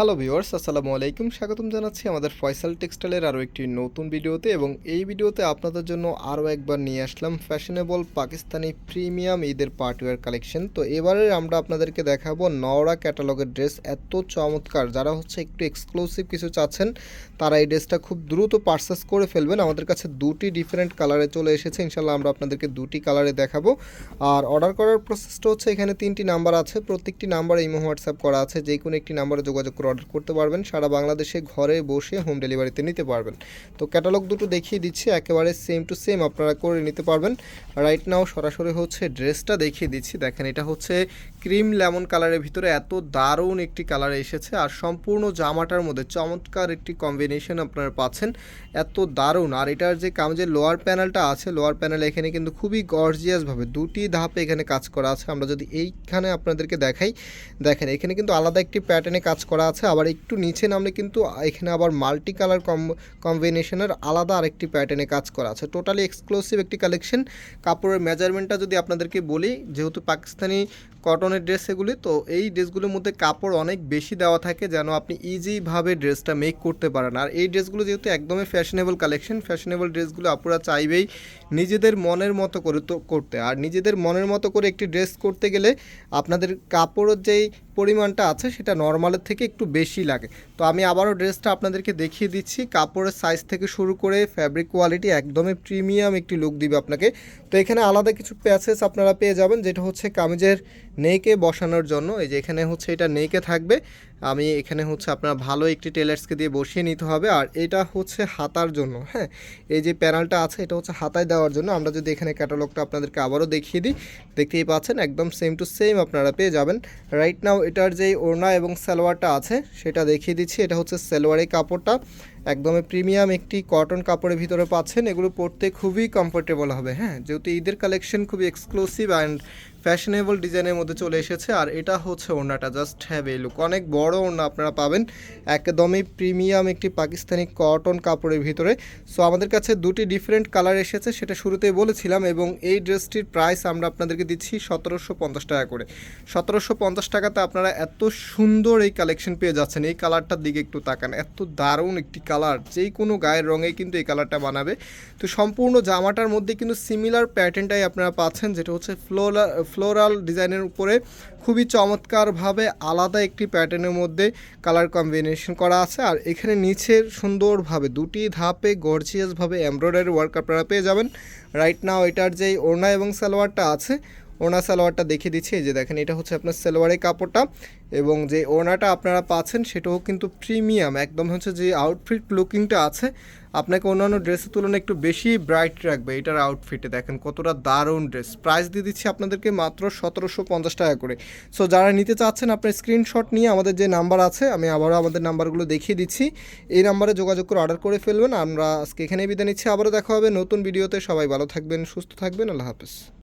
Hello viewers আসসালামু আলাইকুম। স্বাগতম জানাচ্ছি আমাদের ফয়সাল টেক্সটাইলের আরও একটি নতুন ভিডিওতে এবং এই ভিডিওতে আপনাদের জন্য আরও একবার নিয়ে আসলাম ফ্যাশনেবল পাকিস্তানি প্রিমিয়াম ঈদের পার্টিওয়ার কালেকশন তো এবারে আমরা আপনাদেরকে দেখাবো নওড়া ক্যাটালগের ড্রেস এত চমৎকার। যারা হচ্ছে একটু এক্সক্লুসিভ কিছু চাচ্ছেন, তারা এই ড্রেসটা খুব দ্রুত পারচেস করে ফেলবেন। আমাদের কাছে দুটি ডিফারেন্ট কালারে চলে এসেছে। ইনশাল্লাহ আমরা আপনাদেরকে দুটি কালারে দেখাবো। আর অর্ডার করার প্রসেসটা হচ্ছে এখানে তিনটি নাম্বার আছে। প্রত্যেকটি নাম্বার ইমো হোয়াটসঅ্যাপ করা আছে। যে কোনো একটি নাম্বারে যোগাযোগ অর্ডার করতে পারবেন। সারা বাংলাদেশে ঘরে বসে হোম ডেলিভারিতে নিতে পারবেন। তো ক্যাটালগ দুটো দেখিয়ে দিচ্ছি, একেবারে সেম টু সেম আপনারা করে নিতে পারবেন। রাইট নাও সরাসরি হচ্ছে ড্রেসটা দেখিয়ে দিচ্ছি। দেখেন এটা হচ্ছে ক্রিম লেমন কালারের ভিতরে এত দারুণ একটি কালার এসেছে আর সম্পূর্ণ জামাটার মধ্যে চমৎকার একটি কম্বিনেশন আপনারা পাচ্ছেন। এত দারুণ। আর এটার যে কামজের লোয়ার প্যানেলটা আছে লোয়ার প্যানেল এখানে কিন্তু খুবই গর্জিয়াসভাবে দুটি ধাপে এখানে কাজ করা আছে। আমরা যদি এইখানে আপনাদেরকে দেখাই, দেখেন এখানে কিন্তু আলাদা একটি প্যাটার্নে কাজ করা আছে। আবার একটু নিচে নামলে কিন্তু এখানে আবার মাল্টি কালার কম কম্বিনেশনের আলাদা আরেকটি প্যাটার্নে কাজ করা আছে। টোটালি এক্সক্লুসিভ একটি কালেকশন কাপড়ের মেজারমেন্টটা যদি আপনাদেরকে বলি, যেহেতু পাকিস্তানি কটনের ড্রেস এগুলি, তো এই ড্রেসগুলোর মধ্যে কাপড় অনেক বেশি দেওয়া থাকে যেন আপনি ইজিভাবে ড্রেসটা মেক করতে পারেন। আর এই ড্রেসগুলো যেহেতু একদমই ফ্যাশনেবল কালেকশন ফ্যাশনেবল ড্রেসগুলো আপুরা চাইবেই নিজেদের মনের মতো করে তো করতে। আর নিজেদের মনের মতো করে একটি ড্রেস করতে গেলে আপনাদের কাপড়ের যেই পরিমাণটা আছে, সেটা নর্মালের থেকে একটু বেশি লাগে। তো আমি আবারও ড্রেসটা আপনাদেরকে দেখিয়ে দিচ্ছি। কাপড়ের সাইজ থেকে শুরু করে ফ্যাব্রিক কোয়ালিটি একদমই প্রিমিয়াম একটি লুক দিবে আপনাকে। তো এখানে আলাদা কিছু প্যাসেস আপনারা পেয়ে যাবেন, যেটা হচ্ছে কামিজের নেকে বসানোর জন্য। এই যে এখানে হচ্ছে এটা নেকে থাকবে। আমি এখানে হচ্ছে আপনার ভালো একটি টেলার্সকে দিয়ে বসিয়ে নিতে হবে। আর এটা হচ্ছে হাতার জন্য হ্যাঁ? এই যে প্যানেলটা আছে, এটা হচ্ছে হাতায় দেওয়ার জন্য। আমরা যদি এখানে ক্যাটালগটা আপনাদেরকে আবারও দেখিয়ে দিই, দেখতেই পাচ্ছেন একদম সেম টু সেম আপনারা পেয়ে যাবেন। রাইট নাও এটার যেই ওড়না এবং সালোয়ারটা আছে, সেটা দেখিয়ে দিচ্ছি। এটা হচ্ছে সালোয়ারের কাপড়টা। একদমই প্রিমিয়াম একটি কটন কাপড়ের ভিতরে পাচ্ছেন। এগুলো পরতে খুবই কমফোর্টেবল হবে হ্যাঁ? যেহেতু ঈদের কালেকশন খুবই এক্সক্লুসিভ অ্যান্ড ফ্যাশনেবল ডিজাইনের মধ্যে চলে এসেছে। আর এটা হচ্ছে ওড়নাটা জাস্ট হ্যাভ এই লুক অনেক বড় ওড়না আপনারা পাবেন, একদমই প্রিমিয়াম একটি পাকিস্তানি কটন কাপড়ের ভিতরে। সো আমাদের কাছে দুটি ডিফারেন্ট কালার এসেছে, সেটা শুরুতেই বলেছিলাম এবং এই ড্রেসটির প্রাইস আমরা আপনাদেরকে দিচ্ছি সতেরোশো পঞ্চাশ টাকা করে। সতেরোশো পঞ্চাশ টাকাতে আপনারা এত সুন্দর এই কালেকশন পেয়ে যাচ্ছেন, এই কালারটার দিকে একটু তাকান, এত দারুণ একটি কালার যেই কোনো গায়ের রঙে কিন্তু এই কালারটা বানাবে। তো সম্পূর্ণ জামাটার মধ্যে কিন্তু সিমিলার প্যাটার্নটাই আপনারা পাচ্ছেন, যেটা হচ্ছে ফ্লোরা ফ্লোরাল ডিজাইনের উপরে খুবই চমৎকারভাবে আলাদা একটি প্যাটার্নের মধ্যে কালার কম্বিনেশন করা আছে। আর এখানে নিচের সুন্দরভাবে দুটি ধাপে গর্জিয়াসভাবে এমব্রয়ডারি ওয়ার্ক আপনারা পেয়ে যাবেন। রাইট নাও এটার যেই ওড়না এবং সালোয়ারটা আছে ওনা সালোয়ারটা দেখিয়ে দিচ্ছি। যে দেখেন, এটা হচ্ছে আপনার সালোয়ারের কাপড়টা এবং যে ওনাটা আপনারা পাচ্ছেন সেটাও কিন্তু প্রিমিয়াম। একদম হচ্ছে যে আউটফিট লুকিংটা আছে। আপনাকে অন্যান্য ড্রেসের তুলনায় একটু বেশি ব্রাইট রাখবে এটার আউটফিটে দেখেন, কতটা দারুণ ড্রেস প্রাইস দিয়ে দিচ্ছি আপনাদেরকে মাত্র সতেরোশো পঞ্চাশ টাকা করে। সো যারা নিতে চাচ্ছেন আপনার স্ক্রিনশট নিয়ে, আমাদের যে নাম্বার আছে, আমি আবারও আমাদের নাম্বারগুলো দেখিয়ে দিচ্ছি। এই নাম্বারে যোগাযোগ করে অর্ডার করে ফেলবেন। আমরা আজকে এখানেই বিদায় নিচ্ছি। আবারও দেখা হবে নতুন ভিডিওতে সবাই ভালো থাকবেন, সুস্থ থাকবেন। আল্লাহ হাফেজ।